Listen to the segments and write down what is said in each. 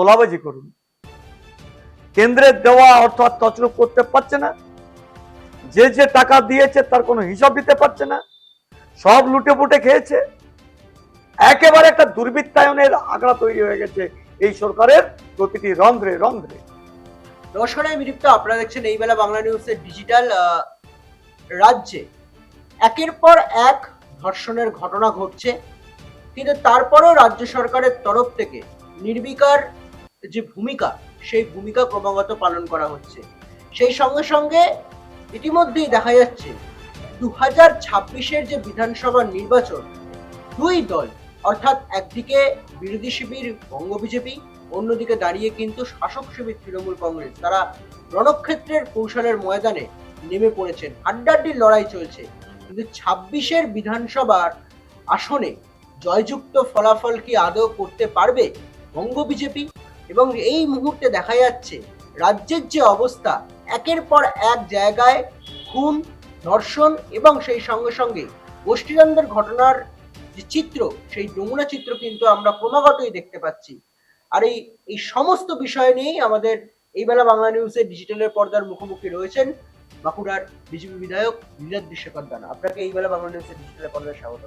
তোলাবাজি করুন। কেন্দ্রের দেওয়া অর্থ আর তছরূপ করতে পারছে না। যে যে টাকা দিয়েছে তার কোনো হিসাব দিতে পারছে না। সব লুটে পুটে খেয়েছে। একেবারে একটা দুর্বৃত্তায়নের আগ্রা তৈরি হয়ে গেছে এই সরকারের প্রতিটি রন্ধ্রে রন্ধ্রে। নমস্কার, আমি আপনারা দেখছেন এই বেলা বাংলা নিউজের ডিজিটাল রাজ্যে। একের পর এক ধর্ষণের ঘটনা ঘটছে। কিন্তু তারপরেও রাজ্য সরকারের তরফ থেকে নির্বিকার যে ভূমিকা, সেই ভূমিকা ক্রমাগত পালন করা হচ্ছে। সেই সঙ্গে সঙ্গে ইতিমধ্যেই দেখা যাচ্ছে দু হাজার ছাব্বিশের যে বিধানসভা নির্বাচন, দুই দল, অর্থাৎ একদিকে বিরোধী শিবির বঙ্গ বিজেপি, অন্যদিকে দাঁড়িয়ে কিন্তু শাসক শিবির তৃণমূল কংগ্রেস। তারা রণক্ষেত্রের কৌশলের ময়দানে নেমে পড়েছেন। হাড্ডাড্ডির লড়াই চলছে। কিন্তু ছাব্বিশের বিধানসভার আসনে জয়যুক্ত ফলাফল কি আদৌ করতে পারবে বঙ্গ বিজেপি? এবং এই মুহূর্তে দেখা যাচ্ছে রাজ্যের যে অবস্থা একের পর এক জায়গায় খুন ধর্ষণ এবং সেই সঙ্গে সঙ্গে গোষ্ঠীদ্বন্দ্বের ঘটনার যে চিত্র সেই নমুনা চিত্র কিন্তু আমরা ক্রমাগতই দেখতে পাচ্ছি। আর এই এই সমস্ত বিষয় নিয়েই আমাদের এই বেলা বাংলা নিউজের ডিজিটালের পর্দার মুখোমুখি রয়েছেন বাঁকুড়ার বিজেপি বিধায়ক নীলাদ বিশ্বকর দানা আপনাকে এই বেলা বাংলা নিউজের ডিজিটালের পর্দায় স্বাগত।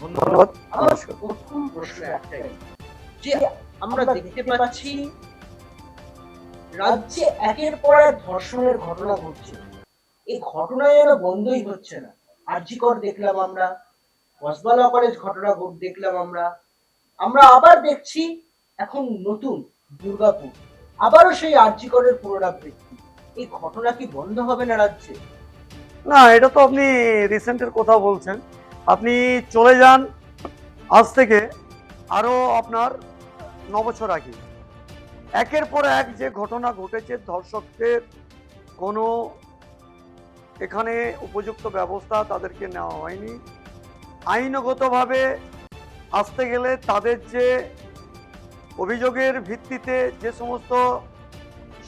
ধন্যবাদ। আমার প্রথম প্রশ্ন একটাই যে আমরা দেখতে পাচ্ছি রাজ্যে একের পর এক ধর্ষণের ঘটনা ঘটছে। এই ঘটনা যেন বন্ধই হচ্ছে না। আরজিকর দেখলাম আমরা কসবালা কলেজ ঘটনা ঘট- দেখলাম আমরা। আমরা আবার দেখছি এখন নতুন দুর্গাপুর। আবারও সেই আরজিকরের পুনরাবৃত্তি। এই ঘটনা কি বন্ধ হবে না রাজ্যে? না এটা তো আপনি রিসেন্টের কথা বলছেন। আপনি চলে যান আজ থেকে। আরও আপনার ন বছর আগে। একের পর এক যে ঘটনা ঘটেছে, ধর্ষকদের কোনো এখানে উপযুক্ত ব্যবস্থা তাদেরকে নেওয়া হয়নি। আইনগতভাবে আসতে গেলে তাদের যে অভিযোগের ভিত্তিতে যে সমস্ত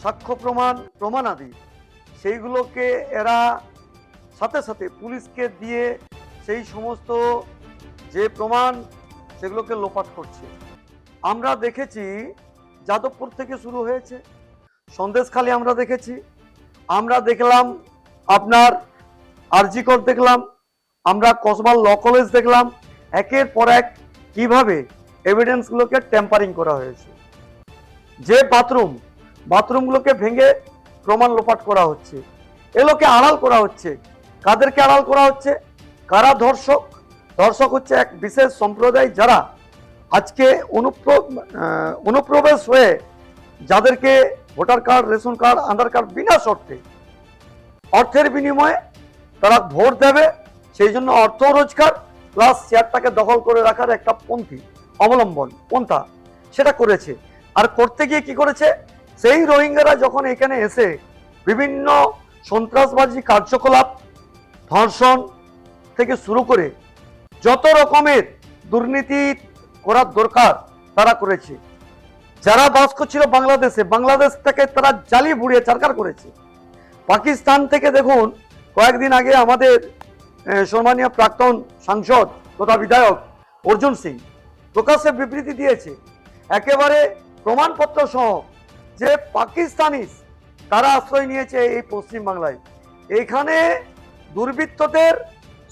সাক্ষ্য প্রমাণ, প্রমাণাদি, সেইগুলোকে এরা সাথে সাথে পুলিশকে দিয়ে সেই সমস্ত যে প্রমাণ, সেগুলোকে লোপাট করছে। আমরা দেখেছি যাদবপুর থেকে শুরু হয়েছে। সন্দেশখালি আমরা দেখেছি। আমরা দেখলাম আপনার আরজিকর দেখলাম। আমরা কসবাল ল কলেজ দেখলাম। একের পর এক কীভাবে এভিডেন্সগুলোকে টেম্পারিং করা হয়েছে। যে বাথরুম বাথরুমগুলোকে ভেঙে প্রমাণ লোপাট করা হচ্ছে। এগুলোকে আড়াল করা হচ্ছে। কাদেরকে আড়াল করা হচ্ছে? কারা ধর্ষক? ধর্ষক হচ্ছে এক বিশেষ সম্প্রদায় যারা আজকে অনুপ্র অনুপ্রবেশ হয়ে যাদেরকে voter card, ration card, Aadhaar card বিনা শর্তে অর্থের বিনিময়ে তারা ভোট দেবে, সেই জন্য অর্থ রোজগার প্লাস শেয়ারটাকে দখল করে রাখার একটা পন্থী অবলম্বন, পন্থা সেটা করেছে। আর করতে গিয়ে কি করেছে? সেই রোহিঙ্গারা যখন এখানে এসে বিভিন্ন সন্ত্রাসবাদী কার্যকলাপ, ধর্ষণ থেকে শুরু করে যত রকমের দুর্নীতি করার দরকার তারা করেছে। যারা বাস করছিল বাংলাদেশে বাংলাদেশ থেকে তারা জালি বুড়িয়ে চারকার করেছে। পাকিস্তান থেকে দেখুন, কয়েকদিন আগে আমাদের সম্মানীয় প্রাক্তন সাংসদ তথা বিধায়ক অর্জুন সিং প্রকাশ্যে বিবৃতি দিয়েছে। একেবারে প্রমাণপত্র সহ যে পাকিস্তানি তারা আশ্রয় নিয়েছে এই পশ্চিম বাংলায়। এখানে দুর্বৃত্তদের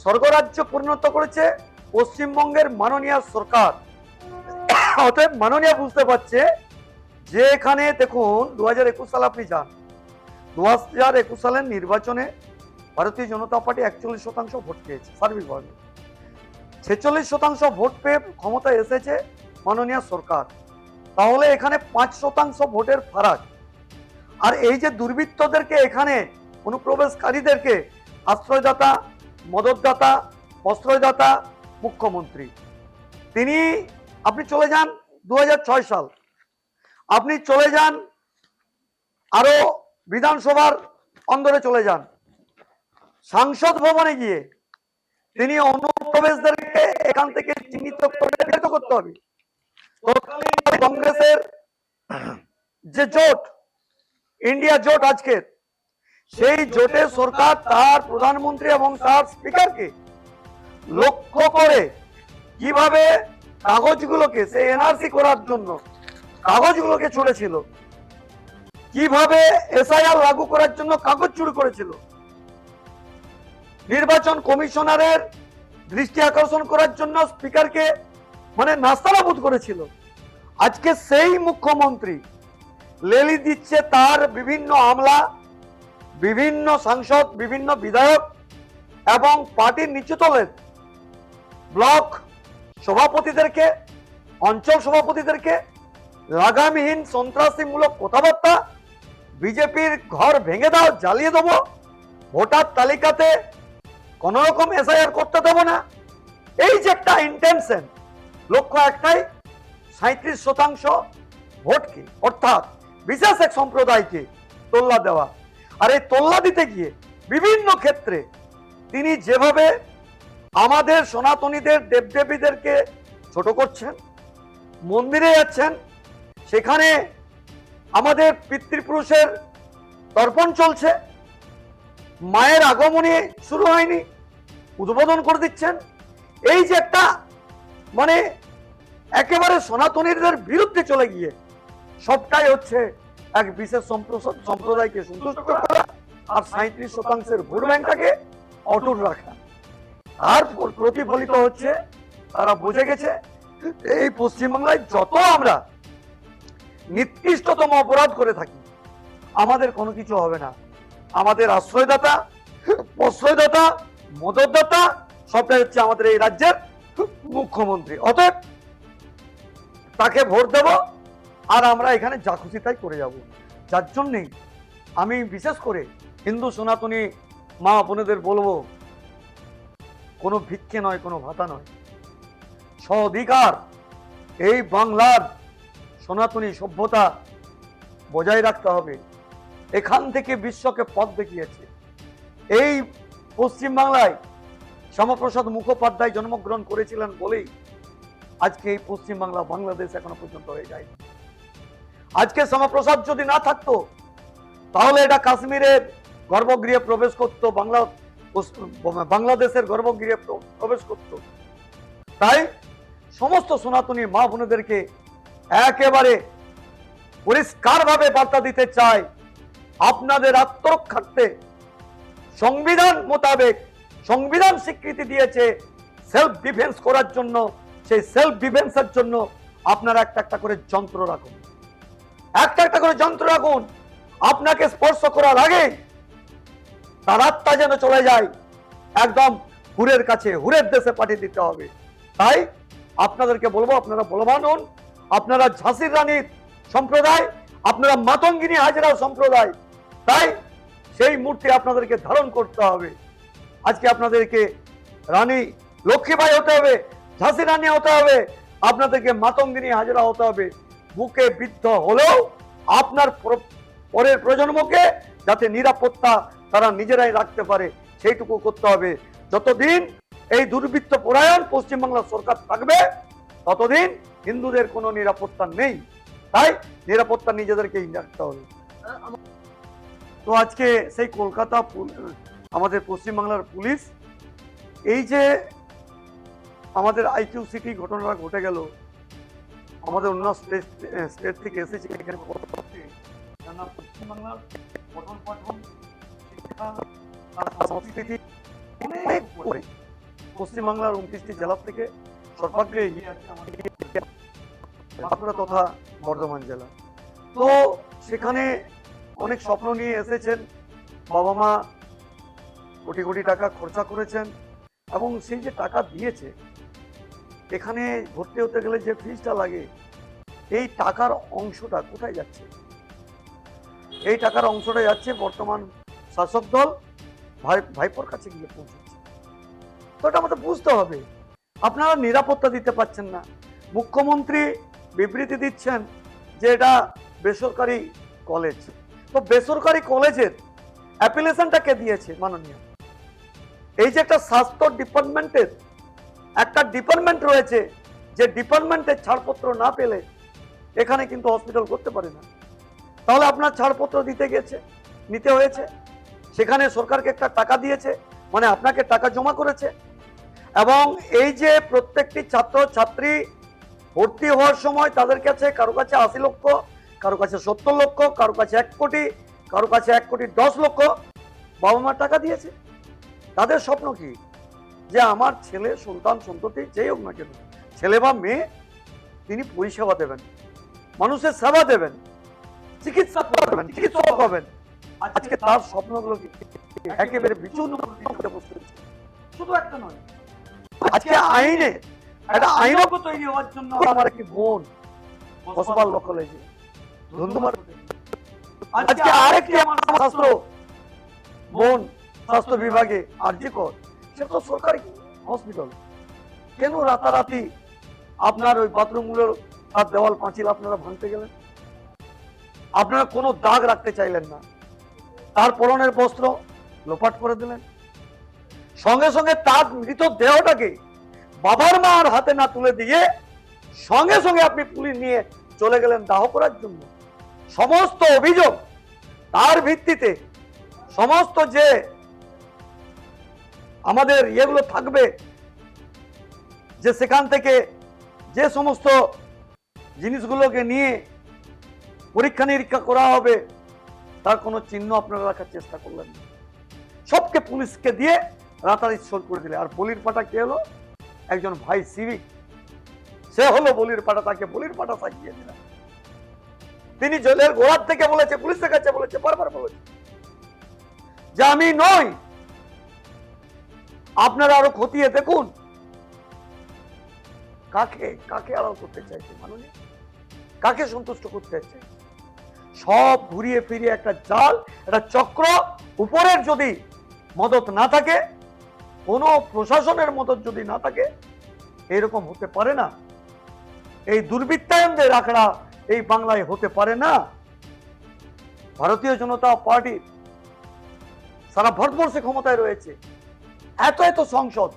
স্বর্গরাজ্য পরিণত করেছে পশ্চিমবঙ্গের মাননীয় সরকার। অতএব মাননীয় বুঝতে পারছে যে এখানে দেখুন দু হাজার একুশ সালে আপনি যান। দু হাজার একুশ সালের নির্বাচনে ভারতীয় জনতা পার্টি একচল্লিশ শতাংশ ভোট পেয়েছে সার্বিকভাবে ছেচল্লিশ শতাংশ ভোট পেয়ে ক্ষমতায় এসেছে মাননীয় সরকার। তাহলে এখানে পাঁচ শতাংশ ভোটের ফারাক। আর এই যে দুর্বৃত্তদেরকে এখানে, অনুপ্রবেশকারীদেরকে আশ্রয়দাতা, মদতদাতা প্রশ্রয়দাতা মুখ্যমন্ত্রী, তিনি আপনি চলে যান দু হাজার ছয় সাল। আপনি চলে যান, আরও বিধানসভার অন্দরে চলে যান। সাংসদ ভবনে গিয়ে তিনি অনুপ্রবেশদেরকে এখান থেকে চিহ্নিত করে করতে হবে। কংগ্রেসের যে জোট, ইন্ডিয়া জোট আজকের, সেই জোটের সরকার তার প্রধানমন্ত্রী এবং তার স্পিকারকে লক্ষ্য করে কীভাবে কাগজগুলোকে সেই এনআরসি করার জন্য কাগজগুলোকে ছুড়েছিল। কীভাবে এসআইআর লাগু করার জন্য কাগজ চুরি করেছিল? নির্বাচন কমিশনারের দৃষ্টি আকর্ষণ করার জন্য স্পিকারকে মানে নাস্তানাবুদ করেছিল। আজকে সেই মুখ্যমন্ত্রী লেলি দিচ্ছে তার বিভিন্ন আমলা, বিভিন্ন সাংসদ, বিভিন্ন বিধায়ক এবং পার্টির নিচুতলের ব্লক সভাপতিদেরকে, অঞ্চল সভাপতিদেরকে লাগামহীন সন্ত্রাসীমূলক কথাবার্তা বিজেপির ঘর ভেঙে দাও, জ্বালিয়ে দেবো। ভোটার তালিকাতে কোন রকম এসআইআর করতে দেবো না। এই যে একটা ইন্টেনশন লক্ষ্য একটাই সাঁত্রিশ শতাংশ ভোটকে অর্থাৎ বিশেষ এক সম্প্রদায়কে তোল্লা দেওয়া। আর এই তোল্লা দিতে গিয়ে বিভিন্ন ক্ষেত্রে তিনি যেভাবে আমাদের সনাতনীদের দেবদেবীদেরকে ছোট করছেন, মন্দিরে যাচ্ছেন, সেখানে আমাদের পিতৃপুরুষের তর্পণ চলছে, মায়ের আগমনে শুরু হয়নি, উদ্বোধন করে দিচ্ছেন। এই যে একটা মানে একেবারে সনাতনীদের বিরুদ্ধে চলে গিয়ে সবটাই হচ্ছে এক বিশেষ সম্প্রদায়কে সন্তুষ্ট করা আর সাঁত্রিশ শতাংশের ভোট ব্যাংকটাকে অটুট রাখা। আর প্রতিফলিত হচ্ছে, তারা বুঝে গেছে এই পশ্চিমবাংলায় যত আমরা নিকৃষ্টতম অপরাধ করে থাকি, আমাদের কোনো কিছু হবে না। আমাদের আশ্রয়দাতা, প্রশ্রয়দাতা, মদতদাতা, সবটাই হচ্ছে আমাদের এই রাজ্যের মুখ্যমন্ত্রী। অতএব তাকে ভোট দেব আর আমরা এখানে যা খুশি তাই করে যাব। যার জন্যেই আমি বিশেষ করে হিন্দু সনাতনী মা বোনেদের বলব কোনো ভিক্ষে নয়, কোনো ভাতা নয়। স্ব অধিকার এই বাংলার সনাতনী সভ্যতা বজায় রাখতে হবে। এখান থেকে বিশ্বকে পথ দেখিয়েছে। এই পশ্চিমবাংলায় শ্যামাপ্রসাদ মুখোপাধ্যায় জন্মগ্রহণ করেছিলেন বলেই আজকে এই পশ্চিমবাংলা বাংলাদেশ এখনও পর্যন্ত হয়ে যায় আজকে শ্যামাপ্রসাদ যদি না থাকতো, তাহলে এটা কাশ্মীরের গর্ভগৃহে প্রবেশ করতো, বাংলা বাংলাদেশের গর্ভগৃহে প্রবেশ করতো। তাই সমস্ত সনাতনী মা বোনেদেরকে একেবারে পরিষ্কারভাবে বার্তা দিতে চাই, আপনাদের আত্মরক্ষার্থে সংবিধান মোতাবেক সংবিধান স্বীকৃতি দিয়েছে সেলফ ডিফেন্স করার জন্য। সেই সেলফ ডিফেন্সের জন্য আপনারা একটা একটা করে যন্ত্র রাখুন। একটা একটা করে যন্ত্র রাখুন। আপনাকে স্পর্শ করার আগে তার আত্মা যেন চলে যায়। একদম হুরের কাছে, হুরের দেশে পাঠিয়ে দিতে হবে। তাই আপনাদেরকে বলব, আপনারা বলবান হন, আপনারা ঝাঁসির রানীর সম্প্রদায়, আপনারা মাতঙ্গিনী হাজরা সম্প্রদায়, তাই সেই মূর্তি আপনাদেরকে ধারণ করতে হবে। আজকে আপনাদেরকে রানী লক্ষ্মীবাই হতে হবে ঝাঁসি রানী হতে হবে, আপনাদেরকে মাতঙ্গিনী হাজরা হতে হবে। বুকে বিদ্ধ হলেও আপনার পরের প্রজন্মকে যাতে নিরাপত্তা তারা নিজেরাই রাখতে পারে, সেইটুকু করতে হবে। যতদিন এই দুর্বৃত্ত পরায়ণ পশ্চিমবাংলা সরকার থাকবে, ততদিন হিন্দুদের কোনো নিরাপত্তা নেই। তাই নিরাপত্তা নিজেদেরকেই রাখতে হবে। তো আজকে সেই কলকাতা আমাদের পশ্চিমবাংলার পুলিশ, এই যে আমাদের আইকিউ সিটি ঘটনাটা ঘটে গেল, আমাদের অন্য স্টেট স্টেট থেকে এসেছে এখানে। পশ্চিমবাংলার পঠন পাঠন পশ্চিমবাংলার উনত্রিশটি জেলা থেকে সর্বাগ্রে বাঁকুড়া তথা বর্ধমান জেলা। তো সেখানে অনেক স্বপ্ন নিয়ে এসেছেন। বাবা মা কোটি কোটি টাকা খরচা করেছেন এবং সেই যে টাকা দিয়েছে, এখানে ভর্তি হতে গেলে যে ফিজটা লাগে, এই টাকার অংশটা কোথায় যাচ্ছে? এই টাকার অংশটা যাচ্ছে বর্তমান শাসক দল ভাই, ভাইপোর কাছে গিয়ে পৌঁছচ্ছে তো এটা আমাদের বুঝতে হবে। আপনারা নিরাপত্তা দিতে পারছেন না। মুখ্যমন্ত্রী বিবৃতি দিচ্ছেন যে এটা বেসরকারি কলেজ। তো বেসরকারি কলেজের অ্যাপ্লিকেশনটা কে দিয়েছে মাননীয়? এই যে একটা স্বাস্থ্য ডিপার্টমেন্টের, একটা ডিপার্টমেন্ট রয়েছে যে ডিপার্টমেন্টের ছাড়পত্র না পেলে এখানে কিন্তু হসপিটাল করতে পারে না। তাহলে আপনার ছাড়পত্র দিতে গেছে, নিতে হয়েছে। সেখানে সরকারকে একটা টাকা দিয়েছে মানে আপনাকে টাকা জমা করেছে। এবং এই যে প্রত্যেকটি ছাত্র, ছাত্রী ভর্তি হওয়ার সময় তাদের কাছে কারও কাছে আশি লক্ষ, কারও কাছে সত্তর লক্ষ, কারও কাছে এক কোটি, কারও কাছে এক কোটি দশ লক্ষ বাবা মা টাকা দিয়েছে। তাদের স্বপ্ন কি? যে আমার ছেলে, সন্তান, সন্ততি যেই হোক না কেন, ছেলে বা মেয়ে, তিনি পরিষেবা দেবেন, মানুষের সেবা দেবেন, চিকিৎসা করবেন, চিকিৎসক হবেন। আজকে তার স্বপ্নগুলো একেবারে বিচূর্ণ বসতে শুধু একটা নয় আজকে আইনে একটা আইনজ্ঞ তৈরি হওয়ার জন্য আমার একটি বোন হসপাতাল কলেজে ধন্যবাদ। আজকে আরেকটি আমার স্বাস্থ্য বোন স্বাস্থ্য বিভাগে আরজি কর। সে তো সরকারি হসপিটাল কেন রাতারাতি আপনার ওই বাথরুমগুলোর আর দেওয়াল পাঁচিল আপনারা ভাঙতে গেলেন? আপনারা কোনো দাগ রাখতে চাইলেন না। তার পরনের বস্ত্র লোপাট করে দিলেন। সঙ্গে সঙ্গে তার মৃত দেহটাকে বাবার মার হাতে না তুলে দিয়ে সঙ্গে সঙ্গে আপনি পুলিশ নিয়ে চলে গেলেন দাহ করার জন্য। সমস্ত অভিযোগ তার ভিত্তিতে, সমস্ত যে আমাদের ইয়েগুলো থাকবে, যে সেখান থেকে যে সমস্ত জিনিসগুলোকে নিয়ে পরীক্ষা নিরীক্ষা করা হবে তার কোনো চিহ্ন আপনারা রাখার চেষ্টা করলেন না। সবকে পুলিশকে দিয়ে রাতারাতি সোল করে দিলে। আর বলির পাটা কে হলো? একজন ভাই সিভিক। সে হলো বলির পাটা, তাকে বলির পাটা সাজিয়ে দিলেন তিনি জেলের গোড়ার থেকে বলেছে, পুলিশের কাছে বলেছে, বারবার বলেছে যে আমি নই। আপনারা আরও খতিয়ে দেখুন। কাকে? কাকে আড়াল করতে চাইছে মাননীয়? কাকে সন্তুষ্ট করতে চাইছে? সব ঘুরিয়ে ফিরিয়ে একটা জাল, একটা চক্র, উপরের যদি মদত না থাকে, কোনো প্রশাসনের মদত যদি না থাকে, এরকম হতে পারে না। এই দুর্বৃত্তায়নদের আখড়া এই বাংলায় হতে পারে না। ভারতীয় জনতা পার্টি সারা ভারতবর্ষে ক্ষমতায় রয়েছে। এত এত সংসদ,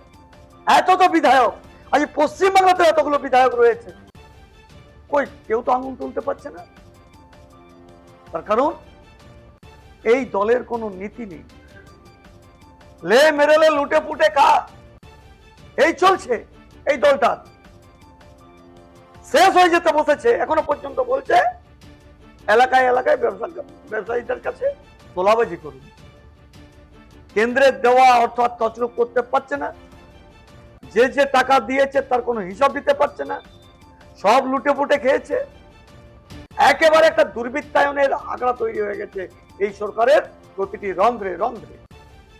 এত তো বিধায়ক, আজ পশ্চিমবাংলাতে এতগুলো বিধায়ক রয়েছে। কই, কেউ তো আঙুল তুলতে পারছে না? তার কারণ, এই দলের কোনো নীতি নেই। লে মেরেলে লুটে পুটে কা এই চলছে, এই দলটার শেষ হয়ে যেতে বসেছে, এখনও পর্যন্ত বলছে, এলাকায় এলাকায় ব্যবসা, ব্যবসায়ীদের কাছে তোলাবাজি করুন। কেন্দ্রের দেওয়া অর্থ আর তছরূপ করতে পারছে না। যে যে টাকা দিয়েছে তার কোনো হিসাব দিতে পারছে না। সব লুটে পুটে খেয়েছে। একেবারে একটা দুর্বৃত্তায়নের আগ্রা তৈরি হয়ে গেছে এই সরকারের প্রতিটি রন্ধ্রে রন্ধ্রে।